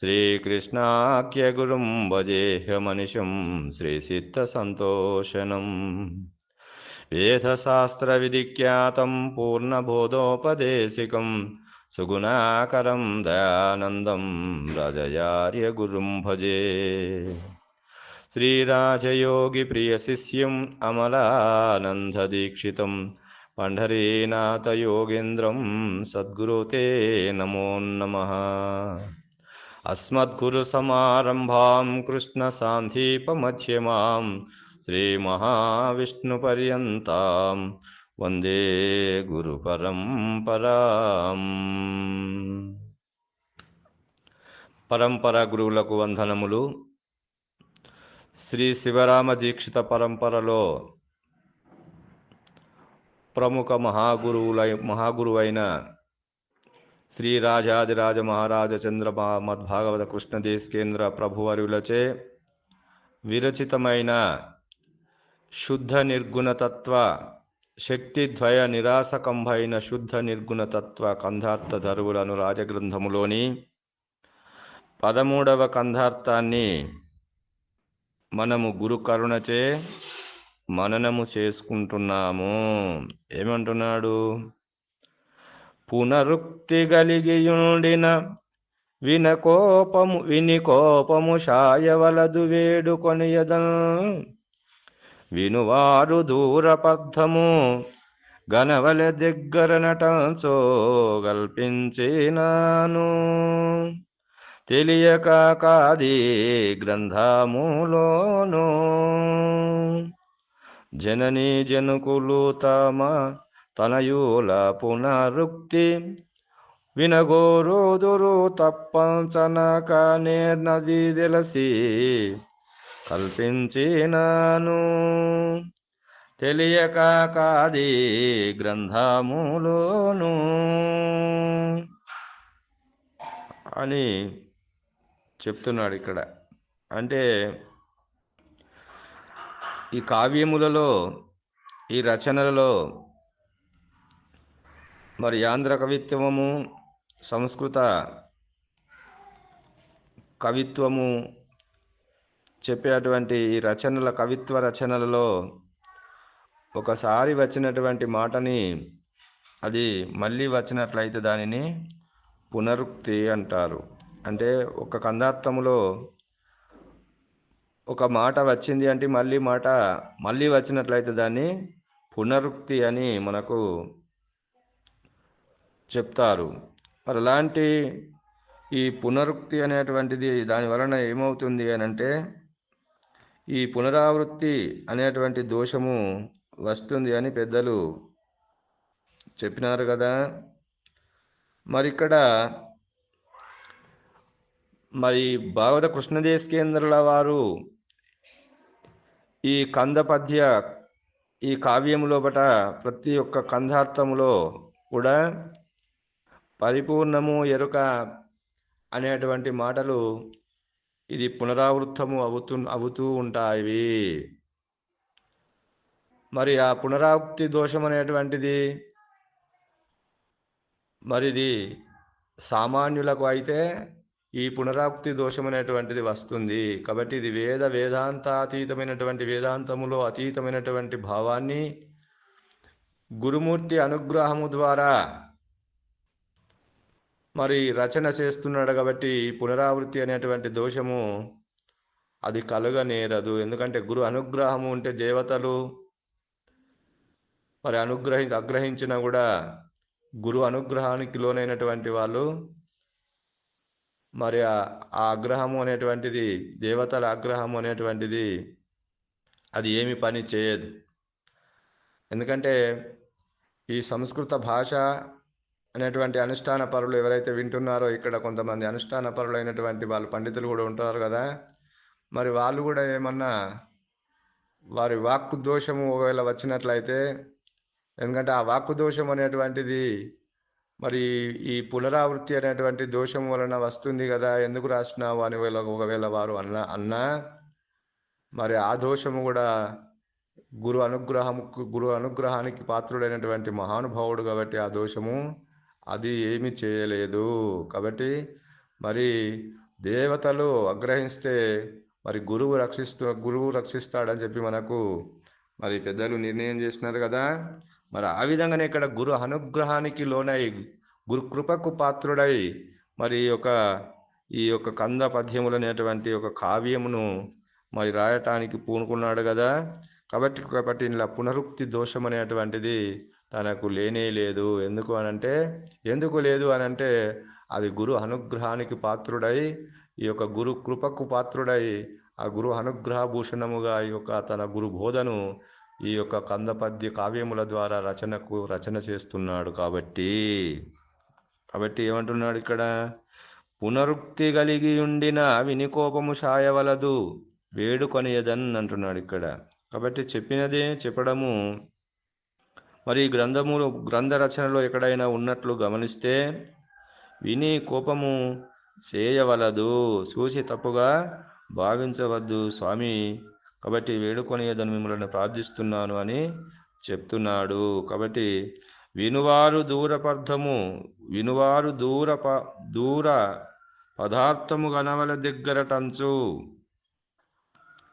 निर्मुक्तकर्मादिकं श्रीकृष्णाख्यगुरुं भजेह्यमनिशं श्रीसिद्धसन्तोषणम्। वेदशास्त्रविधिख्यातं पूर्णबोधोपदेशिकं सुगुणाकरं दयानन्दं रजयार्यगुरुं भजे। श्रीराजयोगिप्रियशिष्यम् अमलानन्ददीक्षितं पण्ढरीनाथयोगेन्द्रं सद्गुरु ते नमो नमः। अस्मद्गुरुसमारम्भां कृष्णसान्धिपमध्यमां श्रीमहाविष्णुपर्यन्तां वन्दे గురుపరంపరాం పరంపర గురువులకు వందనములు శ్రీ శివరామ దీక్షిత పరంపరలో ప్రముఖ మహాగురువుల మహాగురువైన శ్రీరాజాదిరాజ మహారాజ చంద్ర మద్భాగవత కృష్ణదేశ్ కేంద్ర ప్రభువర్యులచే విరచితమైన శుద్ధ నిర్గుణతత్వ శక్తిద్వయ నిరాసకంభైన శుద్ధ నిర్గుణతత్వ కంధార్థ ధరువులను రాజగ్రంథములోని పదమూడవ కంధార్థాన్ని మనము గురు కరుణచే మననము చేసుకుంటున్నాము. ఏమంటున్నాడు? పునరుక్తి కలిగియుండిన వినకోపము విని కోపము షాయవలదు వేడుకొనియదన్. వినువారు దూరపద్ధము గనవల దగ్గర నటంచో గల్పించినాను తెలియక కాది గ్రంథములోను. జనని జనుకులు తమ తనయూల పునరుక్తి వినగోరోదురు తప్పంచనక నేర్నది తెలిసి కల్పించినాను. తెలియక కాది గ్రంథములోను. అని చెప్తున్నాడు ఇక్కడ అంటే ఈ కావ్యములలో ఈ రచనలలో మరి ఆంధ్ర కవిత్వము సంస్కృత కవిత్వము చెప్పేటువంటి ఈ రచనల కవిత్వ రచనలలో ఒకసారి వచ్చినటువంటి మాటని అది మళ్ళీ వచ్చినట్లయితే దానిని పునరుక్తి అంటారు. అంటే ఒక కందార్థములో ఒక మాట వచ్చింది అంటే మళ్ళీ మాట మళ్ళీ వచ్చినట్లయితే దాన్ని పునరుక్తి అని మనకు చెప్తారు. మరి అలాంటి ఈ పునరుక్తి అనేటువంటిది దాని వలన ఏమవుతుంది అని అంటే ఈ పునరావృత్తి అనేటువంటి దోషము వస్తుంది అని పెద్దలు చెప్పినారు కదా. మరి ఇక్కడ మరి భాగవత కృష్ణదేశ్ కేంద్రాల వారు ఈ కందపద్య ఈ కావ్యములో బట ప్రతి ఒక్క కందార్థములో కూడా పరిపూర్ణము ఎరుక అనేటువంటి మాటలు ఇది పునరావృత్తము అవుతూ అవుతూ ఉంటాయి. మరి ఆ పునరావృత్తి దోషం అనేటువంటిది మరిది సామాన్యులకు అయితే ఈ పునరావృత్తి దోషం అనేటువంటిది వస్తుంది. కాబట్టి ఇది వేద వేదాంతాతీతమైనటువంటి వేదాంతములో అతీతమైనటువంటి భావాన్ని గురుమూర్తి అనుగ్రహము ద్వారా మరి రచన చేస్తున్నాడు కాబట్టి ఈ పునరావృత్తి అనేటువంటి దోషము అది కలుగనేరదు. ఎందుకంటే గురు అనుగ్రహము ఉంటే దేవతలు మరి అనుగ్రహి అగ్రహించినా కూడా గురు అనుగ్రహానికి లోనైనటువంటి వాళ్ళు మరి ఆ ఆగ్రహము అనేటువంటిది దేవతల ఆగ్రహము అనేటువంటిది అది ఏమి పని చేయదు. ఎందుకంటే ఈ సంస్కృత భాష అనేటువంటి అనుష్ఠాన పరులు ఎవరైతే వింటున్నారో ఇక్కడ కొంతమంది అనుష్ఠాన పరులైనటువంటి వాళ్ళు పండితులు కూడా ఉంటారు కదా. మరి వాళ్ళు కూడా ఏమన్నా వారి వాక్కు దోషము ఒకవేళ వచ్చినట్లయితే ఎందుకంటే ఆ వాక్కు దోషం అనేటువంటిది మరి ఈ పునరావృత్తి అనేటువంటి దోషం వలన వస్తుంది కదా ఎందుకు రాసినావు అని వేళ ఒకవేళ వారు అన్న అన్నా మరి ఆ దోషము కూడా గురు అనుగ్రహము గురు అనుగ్రహానికి పాత్రుడైనటువంటి మహానుభావుడు కాబట్టి ఆ దోషము అది ఏమి చేయలేదు. కాబట్టి మరి దేవతలు అగ్రహిస్తే మరి గురువు రక్షిస్తూ గురువు రక్షిస్తాడని చెప్పి మనకు మరి పెద్దలు నిర్ణయం చేసినారు కదా. మరి ఆ విధంగానే ఇక్కడ గురు అనుగ్రహానికి లోనై గురుకృపకు పాత్రుడై మరి ఒక ఈ యొక్క కంద పద్యములు అనేటువంటి ఒక కావ్యమును మరి రాయటానికి పూనుకున్నాడు కదా. కాబట్టి కాబట్టి ఇలా పునరుక్తి దోషం అనేటువంటిది తనకు లేనే లేదు. ఎందుకు అనంటే ఎందుకు లేదు అనంటే అది గురు అనుగ్రహానికి పాత్రుడై ఈ యొక్క గురు కృపకు పాత్రుడై ఆ గురు అనుగ్రహ భూషణముగా ఈ యొక్క తన గురు బోధను ఈ యొక్క కందపద్య కావ్యముల ద్వారా రచనకు రచన చేస్తున్నాడు కాబట్టి. కాబట్టి ఏమంటున్నాడు ఇక్కడ? పునరుక్తి కలిగి ఉండిన వినికోపము సాయవలదు వేడుకొనియదన్ అంటున్నాడు ఇక్కడ. కాబట్టి చెప్పినదే చెప్పడము మరి ఈ గ్రంథములు గ్రంథ రచనలో ఎక్కడైనా ఉన్నట్లు గమనిస్తే విని కోపము చేయవలదు చూసి తప్పుగా భావించవద్దు స్వామి. కాబట్టి వేడుకొనేదని మిమ్మల్ని ప్రార్థిస్తున్నాను అని చెప్తున్నాడు. కాబట్టి వినువారు దూరపర్థము వినువారు దూర ప దూర పదార్థము గనవల దగ్గర టంచు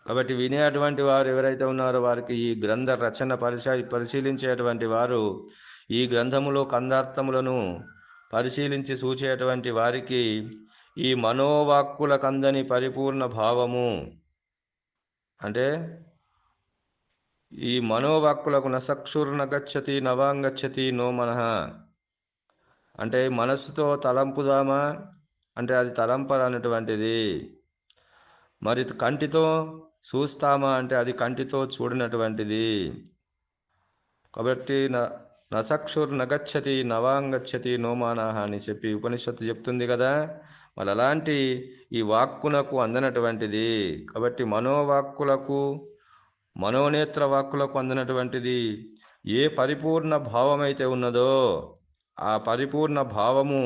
కాబట్టి వినేటువంటి వారు ఎవరైతే ఉన్నారో వారికి ఈ గ్రంథ రచన పరిశ పరిశీలించేటువంటి వారు ఈ గ్రంథములో కందార్థములను పరిశీలించి సూచేటువంటి వారికి ఈ మనోవాక్కుల కందని పరిపూర్ణ భావము. అంటే ఈ మనోవాక్కులకు నసక్షుర్న గచ్చతి నవాంగచ్చతి నో మన. అంటే మనస్సుతో తలంపుదామా? అంటే అది తలంపరనటువంటిది మరి కంటితో చూస్తామా అంటే అది కంటితో చూడనటువంటిది. కాబట్టి న నసక్షుర్ నగచ్చతి నవాంగచ్చతి నోమానాహ అని చెప్పి ఉపనిషత్తు చెప్తుంది కదా. మరి అలాంటి ఈ వాక్కునకు అందనటువంటిది. కాబట్టి మనోవాక్కులకు మనోనేత్ర వాక్కులకు అందనటువంటిది ఏ పరిపూర్ణ భావమైతే ఉన్నదో ఆ పరిపూర్ణ భావము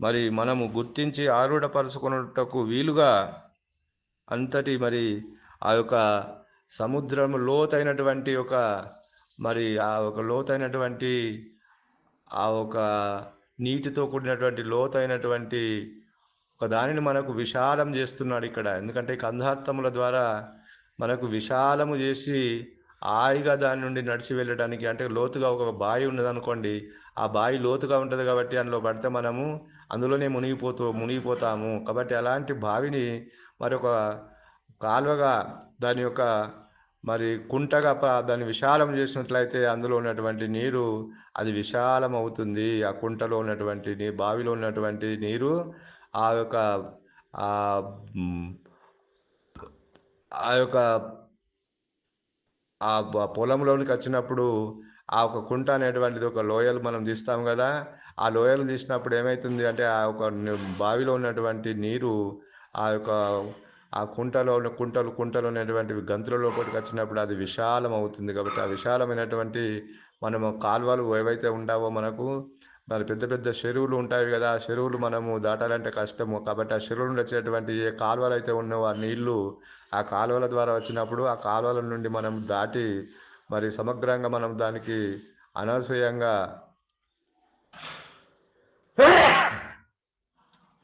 మరి మనము గుర్తించి ఆరూఢపరుచుకున్నటకు వీలుగా అంతటి మరి ఆ యొక్క సముద్రము లోతైనటువంటి ఒక మరి ఆ ఒక లోతైనటువంటి ఆ ఒక నీటితో కూడినటువంటి లోతైనటువంటి ఒక దానిని మనకు విశాలం చేస్తున్నాడు ఇక్కడ. ఎందుకంటే కంధార్థముల ద్వారా మనకు విశాలము చేసి హాయిగా దాని నుండి నడిచి వెళ్ళడానికి అంటే లోతుగా ఒక బావి ఉన్నదనుకోండి ఆ బావి లోతుగా ఉంటుంది కాబట్టి అందులో పడితే మనము అందులోనే మునిగిపోతూ మునిగిపోతాము. కాబట్టి అలాంటి బావిని మరొక కాలువగా దాని యొక్క మరి కుంటగా ప- దాన్ని విశాలం చేసినట్లయితే అందులో ఉన్నటువంటి నీరు అది విశాలం అవుతుంది ఆ కుంటలో ఉన్నటువంటి నీ బావిలో ఉన్నటువంటి నీరు ఆ యొక్క ఆ యొక్క ఆ పొలంలోనికి వచ్చినప్పుడు ఆ ఒక కుంట అనేటువంటిది ఒక లోయలు మనం తీస్తాం కదా. ఆ లోయలు తీసినప్పుడు ఏమవుతుంది అంటే ఆ ఒక బావిలో ఉన్నటువంటి నీరు ఆ యొక్క ఆ కుంటలో కుంటలు కుంటలు ఉన్నటువంటి గంతుల లోపలికి వచ్చినప్పుడు అది విశాలం అవుతుంది కాబట్టి ఆ విశాలమైనటువంటి మనము కాలువలు ఏవైతే ఉండావో మనకు మరి పెద్ద పెద్ద చెరువులు ఉంటాయి కదా ఆ చెరువులు మనము దాటాలంటే కష్టము. కాబట్టి ఆ చెరువులు వచ్చేటువంటి ఏ కాలువలు అయితే ఉన్నావో ఆ నీళ్ళు ఆ కాలువల ద్వారా వచ్చినప్పుడు ఆ కాలువల నుండి మనం దాటి మరి సమగ్రంగా మనం దానికి అనసూయంగా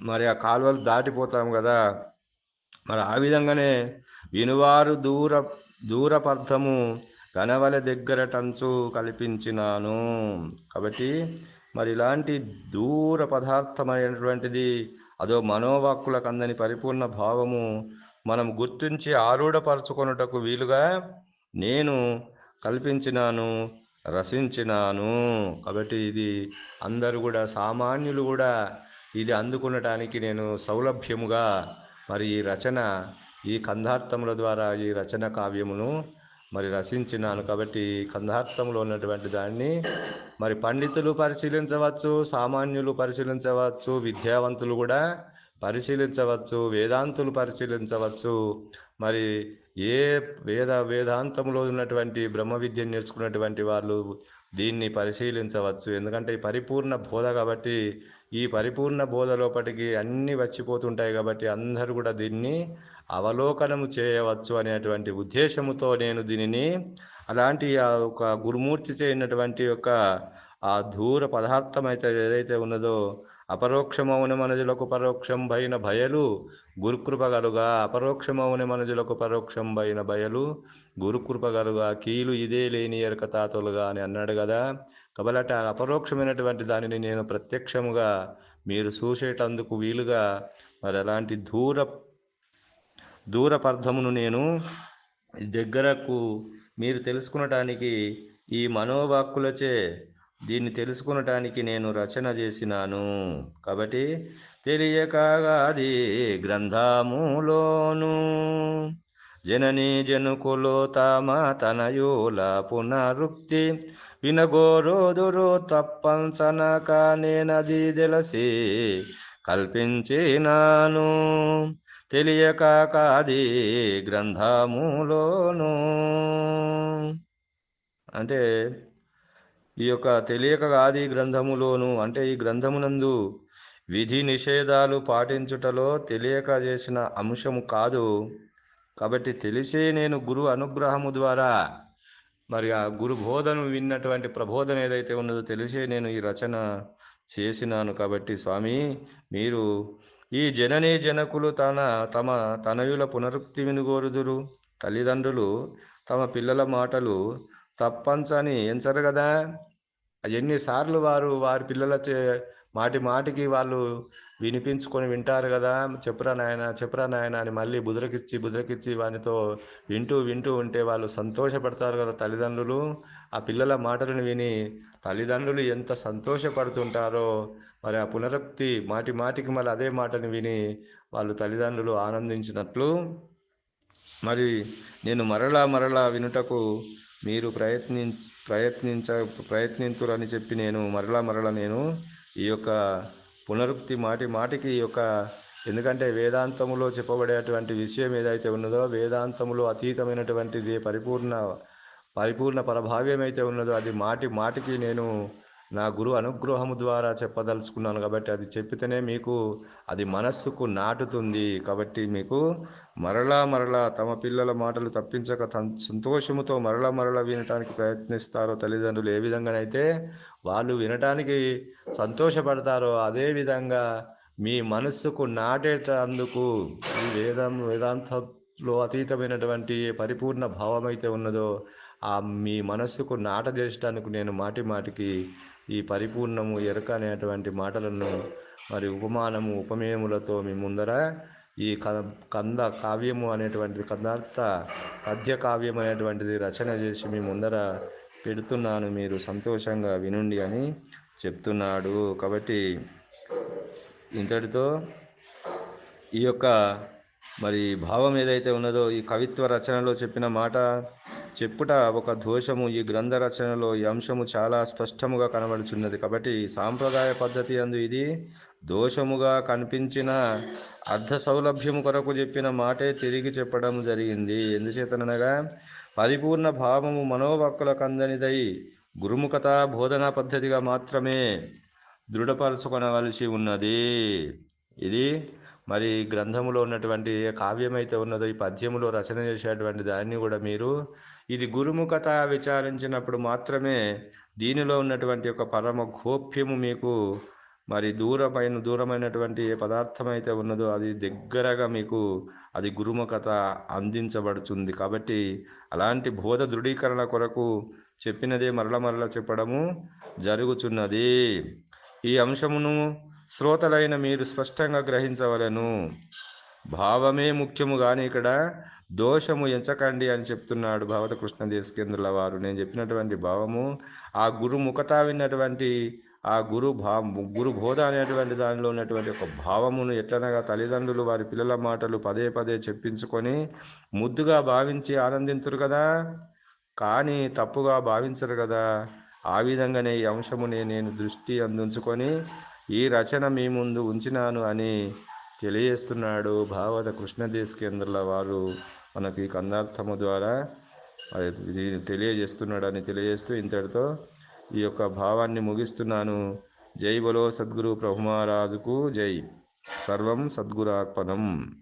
మరి ఆ కాలువలు దాటిపోతాం కదా. మరి ఆ విధంగానే వినువారు దూర దూరపర్థము కనవల దగ్గర టంచు కల్పించినాను. కాబట్టి మరి ఇలాంటి దూర పదార్థమైనటువంటిది అదో మనోవాక్కులకు అందని పరిపూర్ణ భావము మనం గుర్తించి ఆరూఢపరచుకొనుటకు వీలుగా నేను కల్పించినాను రసించినాను కాబట్టి ఇది అందరు కూడా సామాన్యులు కూడా ఇది అందుకునటానికి నేను సౌలభ్యముగా మరి ఈ రచన ఈ కంధార్థముల ద్వారా ఈ రచన కావ్యమును మరి రచించినాను కాబట్టి కంధార్థంలో ఉన్నటువంటి దాన్ని మరి పండితులు పరిశీలించవచ్చు సామాన్యులు పరిశీలించవచ్చు విద్యావంతులు కూడా పరిశీలించవచ్చు వేదాంతులు పరిశీలించవచ్చు. మరి ఏ వేద వేదాంతంలో ఉన్నటువంటి బ్రహ్మ విద్యను నేర్చుకున్నటువంటి వాళ్ళు దీన్ని పరిశీలించవచ్చు. ఎందుకంటే పరిపూర్ణ బోధ కాబట్టి ఈ పరిపూర్ణ బోధ లోపటికి అన్నీ వచ్చిపోతుంటాయి కాబట్టి అందరూ కూడా దీన్ని అవలోకనము చేయవచ్చు అనేటువంటి ఉద్దేశముతో నేను దీనిని అలాంటి ఆ ఒక గురుమూర్తి చేయనటువంటి యొక్క ఆ దూర పదార్థం అయితే ఏదైతే ఉన్నదో అపరోక్షమౌన మనజులకు పరోక్షం పైన భయలు గురుకృపగలుగా అపరోక్షమౌన మనజులకు పరోక్షం పైన భయలు గురుకృపగలుగా కీలు ఇదే లేని ఎరక తాతలుగా అని అన్నాడు కదా. కాబట్టి ఆ అపరోక్షమైనటువంటి దానిని నేను ప్రత్యక్షముగా మీరు చూసేటందుకు వీలుగా మరి అలాంటి దూర దూరపర్థమును నేను దగ్గరకు మీరు తెలుసుకునటానికి ఈ మనోవాక్కులచే దీన్ని తెలుసుకునటానికి నేను రచన చేసినాను. కాబట్టి తెలియకాగాది గ్రంథములోను జనని జనుకులో తమ తనయుల పునరుక్తి వినగోరోదురు తప్పంచనక నేనది తెలిసి కల్పించినాను. తెలియక కాది గ్రంథములోను. అంటే ఈ యొక్క తెలియక కాది గ్రంథములోను అంటే ఈ గ్రంథమునందు విధి నిషేధాలు పాటించుటలో తెలియక చేసిన అంశము కాదు. కాబట్టి తెలిసే నేను గురు అనుగ్రహము ద్వారా మరి ఆ గురు బోధను విన్నటువంటి ప్రబోధన ఏదైతే ఉన్నదో తెలిసే నేను ఈ రచన చేసినాను కాబట్టి స్వామి మీరు ఈ జననీ జనకులు తన తమ తనయుల పునరుక్తి వినుగోరుదురు. తల్లిదండ్రులు తమ పిల్లల మాటలు తప్పంచని ఎంచరు కదా ఎన్నిసార్లు వారు వారి పిల్లల చే- మాటి మాటికి వాళ్ళు వినిపించుకొని వింటారు కదా చెప్పురా నాయన చెప్పురా నాయన అని మళ్ళీ బుదరకిచ్చి బుదరకిచ్చి వానితో వింటూ వింటూ ఉంటే వాళ్ళు సంతోషపడతారు కదా తల్లిదండ్రులు. ఆ పిల్లల మాటలను విని తల్లిదండ్రులు ఎంత సంతోషపడుతుంటారో మరి ఆ పునరుక్తి మాటి మాటికి మళ్ళీ అదే మాటను విని వాళ్ళు తల్లిదండ్రులు ఆనందించినట్లు. మరి నేను మరలా మరలా వినుటకు మీరు ప్రయత్ని ప్రయత్నించ ప్రయత్నింతురని చెప్పి నేను మరలా మరలా నేను ఈ యొక్క పునరుక్తి మాటి మాటికి యొక్క ఎందుకంటే వేదాంతములో చెప్పబడేటువంటి విషయం ఏదైతే ఉన్నదో వేదాంతములో అతీతమైనటువంటిది పరిపూర్ణ పరిపూర్ణ పరభావ్యం అయితే ఉన్నదో అది మాటి మాటికి నేను నా గురు అనుగ్రహము ద్వారా చెప్పదలుచుకున్నాను కాబట్టి అది చెప్పితేనే మీకు అది మనస్సుకు నాటుతుంది కాబట్టి మీకు మరలా మరలా తమ పిల్లల మాటలు తప్పించక తం- సంతోషముతో మరలా మరలా వినటానికి ప్రయత్నిస్తారో తల్లిదండ్రులు ఏ విధంగానైతే వాళ్ళు వినటానికి సంతోషపడతారో అదే విధంగా మీ మనస్సుకు నాటేటందుకు ఈ వేదం వేదాంతంలో అతీతమైనటువంటి పరిపూర్ణ భావం అయితే ఉన్నదో ఆ మీ మనస్సుకు నాట చేసడానికి నేను మాటి మాటికి ఈ పరిపూర్ణము ఎరక అనేటువంటి మాటలను మరి ఉపమానము ఉపమేయములతో మీ ముందర ఈ క- కంద కావ్యము అనేటువంటిది కందార్థ పద్య కావ్యం అనేటువంటిది రచన చేసి మీ ముందర పెడుతున్నాను. మీరు సంతోషంగా వినుండి అని చెప్తున్నాడు. కాబట్టి ఇంతటితో ఈ యొక్క మరి భావం ఏదైతే ఉన్నదో ఈ కవిత్వ రచనలో చెప్పిన మాట చెప్పుట ఒక దోషము ఈ గ్రంథ రచనలో ఈ అంశము చాలా స్పష్టముగా కనబడుచున్నది. కాబట్టి సాంప్రదాయ పద్ధతి అందు ఇది దోషముగా కనిపించిన అర్ధ సౌలభ్యము కొరకు చెప్పిన మాటే తిరిగి చెప్పడం జరిగింది. ఎందుచేతనగా పరిపూర్ణ భావము మనోవాక్కుల కందనిదై గురుముఖత బోధనా పద్ధతిగా మాత్రమే దృఢపరచుకొనవలసి ఉన్నది. ఇది మరి గ్రంథములో ఉన్నటువంటి కావ్యమైతే ఉన్నదో ఈ పద్యములో రచన చేసేటువంటి దాన్ని కూడా మీరు ఇది గురుముఖత విచారించినప్పుడు మాత్రమే దీనిలో ఉన్నటువంటి ఒక పరమ గోప్యము మీకు మరి దూరమైన దూరమైనటువంటి ఏ పదార్థం అయితే ఉన్నదో అది దగ్గరగా మీకు అది గురుముఖత అందించబడుతుంది. కాబట్టి అలాంటి బోధ దృఢీకరణ కొరకు చెప్పినదే మరల మరల చెప్పడము జరుగుతున్నది ఈ అంశమును శ్రోతలైన మీరు స్పష్టంగా గ్రహించవలెను. భావమే ముఖ్యము కానీ ఇక్కడ దోషము ఎంచకండి అని చెప్తున్నాడు భగవత కృష్ణ దేశకేంద్రుల వారు. నేను చెప్పినటువంటి భావము ఆ గురు ముఖత విన్నటువంటి ఆ గురు భా గురు బోధ అనేటువంటి దానిలో ఉన్నటువంటి ఒక భావమును ఎట్లనగా తల్లిదండ్రులు వారి పిల్లల మాటలు పదే పదే చెప్పించుకొని ముద్దుగా భావించి ఆనందించరు కదా? కానీ తప్పుగా భావించరు కదా? ఆ విధంగానే ఈ అంశముని నేను దృష్టి అందించుకొని ఈ రచన మీ ముందు ఉంచినాను అని తెలియజేస్తున్నాడు భావత కృష్ణదేశ్ కేంద్రాల వారు. మనకి కందార్థము ద్వారా అది తెలియజేస్తున్నాడని తెలియజేస్తూ ఇంతటితో ఈ యొక్క భావాన్ని ముగిస్తున్నాను. జై బలో సద్గురు ప్రభుమహారాజుకు జై. సర్వం సద్గురార్పణం.